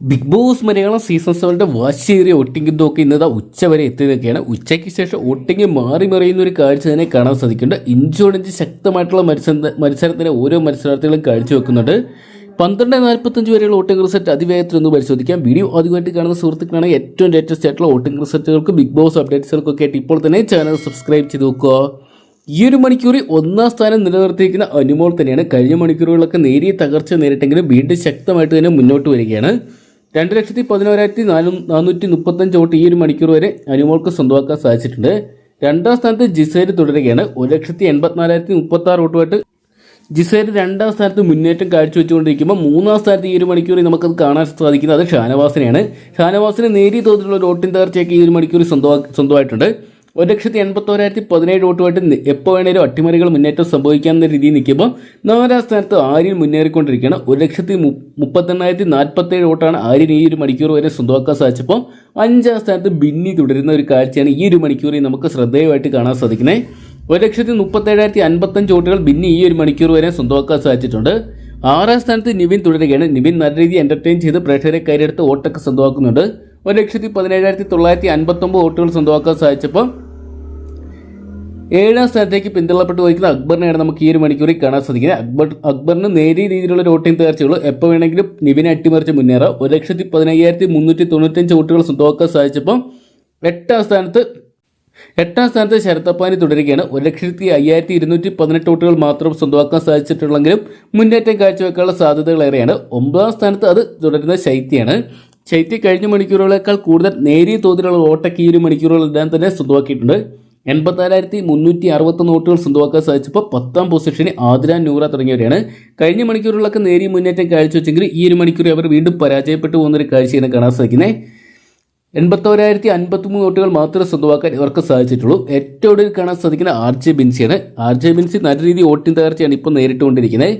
Big boss Malayalam season സെവന്റെ വാശിയേറിയ ഒട്ടിങ്ങും ഇതൊക്കെ ഇന്നതാ ഉച്ച വരെ എത്തി നിൽക്കുകയാണ് ഉച്ചയ്ക്ക് ശേഷം ഒട്ടിങ്ങി മാറി മറിയുന്ന ഒരു കാഴ്ച തന്നെ കാണാൻ സാധിക്കുന്നുണ്ട്. ഇഞ്ചോടിഞ്ച് ശക്തമായിട്ടുള്ള മത്സര മത്സരത്തിന് ഓരോ മത്സരാർത്ഥികളും കാഴ്ചവെക്കുന്നുണ്ട് പന്ത്രണ്ട് നാൽപ്പത്തഞ്ച് വരെയുള്ള വോട്ടിംഗ് റിസൾട്ട് അതിവേഗത്തിൽ ഒന്ന് പരിശോധിക്കാം. വീഡിയോ ആദ്യമായിട്ട് കാണുന്ന സുഹൃത്തുക്കളാണ് ഏറ്റവും ലേറ്റസ്റ്റ് ആയിട്ടുള്ള വോട്ടിംഗ് റിസൾട്ടുകൾക്ക് ബിഗ് ബോസ് അപ്ഡേറ്റ്സുകൾക്കൊക്കെ ആയിട്ട് ഇപ്പോൾ തന്നെ ചാനൽ സബ്സ്ക്രൈബ് ചെയ്ത് നോക്കുക ഈ ഒരു മണിക്കൂറിൽ ഒന്നാം സ്ഥാനം നിലനിർത്തിയിരിക്കുന്ന അനുമോൾ തന്നെയാണ്. കഴിഞ്ഞ മണിക്കൂറുകളൊക്കെ നേരിയ തകർച്ച നേരിട്ടെങ്കിലും വീണ്ടും ശക്തമായിട്ട് തന്നെ മുന്നോട്ട് വരികയാണ്. രണ്ട് ലക്ഷത്തി പതിനോരായിരത്തി നാനൂ നാനൂറ്റി മുപ്പത്തഞ്ച് വോട്ട് ഈ ഒരു മണിക്കൂർ വരെ അനുമോൾക്ക് സ്വന്തമാക്കാൻ സാധിച്ചിട്ടുണ്ട്. രണ്ടാം സ്ഥാനത്ത് ജിസേര് തുടരുകയാണ്. ഒരു ലക്ഷത്തി എൺപത്തിനാലായിരത്തി മുപ്പത്തി ആറ് വോട്ടുമായിട്ട് ജിസേര് രണ്ടാം സ്ഥാനത്ത് മുന്നേറ്റം കാഴ്ചവെച്ചുകൊണ്ടിരിക്കുമ്പോൾ മൂന്നാം സ്ഥാനത്ത് ഈ ഒരു മണിക്കൂറിൽ നമുക്കത് കാണാൻ സാധിക്കുന്നത് അത് ഷാനവാസിനെയാണ്. ഷാനവാസിന് നേരിയ തോതിലുള്ള ഒരു വോട്ടിൻ തകർച്ചയൊക്കെ ഈ ഒരു മണിക്കൂറിൽ സ്വന്തമാ സ്വന്തമായിട്ടുണ്ട്. ഒരു ലക്ഷത്തി എൺപത്തോരായിരത്തി പതിനേഴ് വോട്ടുമായിട്ട് എപ്പോൾ വേണേലും അട്ടിമറികൾ മുന്നേറ്റം സംഭവിക്കാവുന്ന രീതിയിൽ നിൽക്കുമ്പോൾ നാലാം സ്ഥാനത്ത് ആര്യൻ മുന്നേറിക്കൊണ്ടിരിക്കുകയാണ്. ഒരു ലക്ഷത്തി മു- മുപ്പത്തെണ്ണായിരത്തി നാൽപ്പത്തേഴ് വോട്ടാണ് ആര്യൻ ഈ ഒരു മണിക്കൂർ വരെ സ്വന്തമാക്കാൻ സാധിച്ചപ്പോൾ അഞ്ചാം സ്ഥാനത്ത് ബിന്നി തുടരുന്ന ഒരു കാഴ്ചയാണ് ഈ ഒരു മണിക്കൂറിൽ നമുക്ക് ശ്രദ്ധേയമായിട്ട് കാണാൻ സാധിക്കുന്നത്. ഒരു ലക്ഷത്തി മുപ്പത്തേഴായിരത്തി അൻപത്തഞ്ച് വോട്ടുകൾ ബിന്നി ഈ ഒരു മണിക്കൂർ വരെ സ്വന്തമാക്കാൻ സാധിച്ചിട്ടുണ്ട്. ആറാം സ്ഥാനത്ത് നിവിൻ തുടരുകയാണ്. നിവിൻ നല്ല രീതിയിൽ എന്റർടൈൻ ചെയ്ത് പ്രേക്ഷകരെ കയറിയെടുത്ത് വോട്ടൊക്കെ സ്വന്തമാക്കുന്നുണ്ട്. ഒരു ലക്ഷത്തി പതിനേഴായിരത്തി തൊള്ളായിരത്തി അൻപത്തൊമ്പത് വോട്ടുകൾ സ്വന്തമാക്കാൻ സാധിച്ചപ്പോൾ ഏഴാം സ്ഥാനത്തേക്ക് പിന്തള്ളപ്പെട്ട് പോയിരിക്കുന്ന അക്ബറിനെയാണ് നമുക്ക് ഈ ഒരു മണിക്കൂറിൽ കാണാൻ സാധിക്കുന്നത്. അക്ബർ അക്ബറിന് നേരിയ രീതിയിലുള്ള വോട്ടിംഗ് തകർച്ചയുള്ളൂ എപ്പോൾ വേണമെങ്കിലും നിവിനെ അട്ടിമറിച്ച് മുന്നേറാം. ഒരു ലക്ഷത്തി പതിനയ്യായിരത്തി മുന്നൂറ്റി തൊണ്ണൂറ്റഞ്ച് വോട്ടുകൾ സ്വന്തമാക്കാൻ സാധിച്ചപ്പോൾ എട്ടാം സ്ഥാനത്ത് എട്ടാം സ്ഥാനത്ത് ശരത്തപ്പാനി തുടരുകയാണ്. ഒരു ലക്ഷത്തി അയ്യായിരത്തി ഇരുന്നൂറ്റി പതിനെട്ട് വോട്ടുകൾ മാത്രം സ്വന്തമാക്കാൻ സാധിച്ചിട്ടുള്ളെങ്കിലും മുന്നേറ്റം കാഴ്ചവെക്കാനുള്ള സാധ്യതകൾ ഏറെയാണ് ഒമ്പതാം സ്ഥാനത്ത് അത് തുടരുന്ന ശൈത്യാണ് ശൈത്യ കഴിഞ്ഞ മണിക്കൂറുകളേക്കാൾ കൂടുതൽ നേരിയ തോതിലുള്ള വോട്ടൊക്കെ ഈ ഒരു മണിക്കൂറുകളെല്ലാം തന്നെ സ്വന്തമാക്കിയിട്ടുണ്ട്. എൺപത്തിനാലായിരത്തി മുന്നൂറ്റി അറുപത്തൊന്ന് വോട്ടുകൾ സ്വന്തമാക്കാൻ സാധിച്ചപ്പോൾ പത്താം പൊസിഷനിൽ ആതിര നൂറ തുടങ്ങിയവരെയാണ്. കഴിഞ്ഞ മണിക്കൂറുകളൊക്കെ നേരിയ മുന്നേറ്റം കാഴ്ചവെച്ചെങ്കിൽ ഈ ഒരു മണിക്കൂർ അവർ വീണ്ടും പരാജയപ്പെട്ടു പോകുന്നൊരു കാഴ്ചയാണ് കാണാൻ സാധിക്കുന്നത് എൺപത്തോരായിരത്തി അൻപത്തിമൂന്ന് വോട്ടുകൾ മാത്രമേ സ്വന്തമാക്കാൻ ഇവർക്ക് സാധിച്ചിട്ടുള്ളൂ. ഏറ്റവും ഒടുവിൽ കാണാൻ സാധിക്കുന്ന ആർ ജെ ബിൻസിയാണ്. ആർ ജെ ബിൻസി നല്ല രീതിയിൽ വോട്ടിംഗ് തകർച്ചയാണ് ഇപ്പോൾ നേരിട്ടുകൊണ്ടിരിക്കുന്നത്.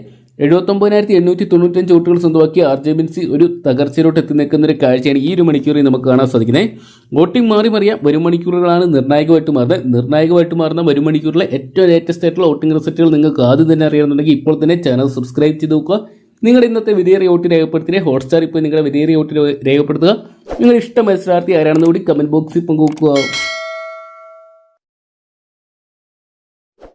എഴുപത്തൊമ്പതിനായിരത്തി എണ്ണൂറ്റി തൊണ്ണൂറ്റഞ്ച് വോട്ടുകൾ സ്വന്തമാക്കിയ ആർ ജെ ബിൻസി ഒരു തകർച്ചയിലോട്ട് എത്തി നിൽക്കുന്ന ഒരു കാഴ്ചയാണ് ഈ ഒരു മണിക്കൂറിൽ നമുക്ക് കാണാൻ സാധിക്കുന്നത്. വോട്ടിംഗ് മാറി മറിയാം വരും മണിക്കൂറുകളാണ് നിർണായകമായിട്ട് മാറുന്നത്. നിർണായകമായിട്ട് മാറുന്ന വരും മണിക്കൂറിലെ ഏറ്റവും ലേറ്റസ്റ്റ് ആയിട്ടുള്ള വോട്ടിംഗ് റിസൾട്ടുകൾ നിങ്ങൾക്ക് ആദ്യം തന്നെ അറിയണമെന്നുണ്ടെങ്കിൽ ഇപ്പോൾ തന്നെ ചാനൽ സബ്സ്ക്രൈബ് ചെയ്ത് നോക്കുക. നിങ്ങളുടെ ഇന്നത്തെ വിധേയ വോട്ട് രേഖപ്പെടുത്തിയ ഹോട്ട്സ്റ്റാർ ഇപ്പോൾ നിങ്ങളുടെ വിധേയ വോട്ട് രേഖപ്പെടുത്തുക. നിങ്ങളുടെ ഇഷ്ട മത്സരാർത്ഥി ആരാണെന്ന് കൂടി കമന്റ് ബോക്സിൽ പങ്കുവെക്കുക.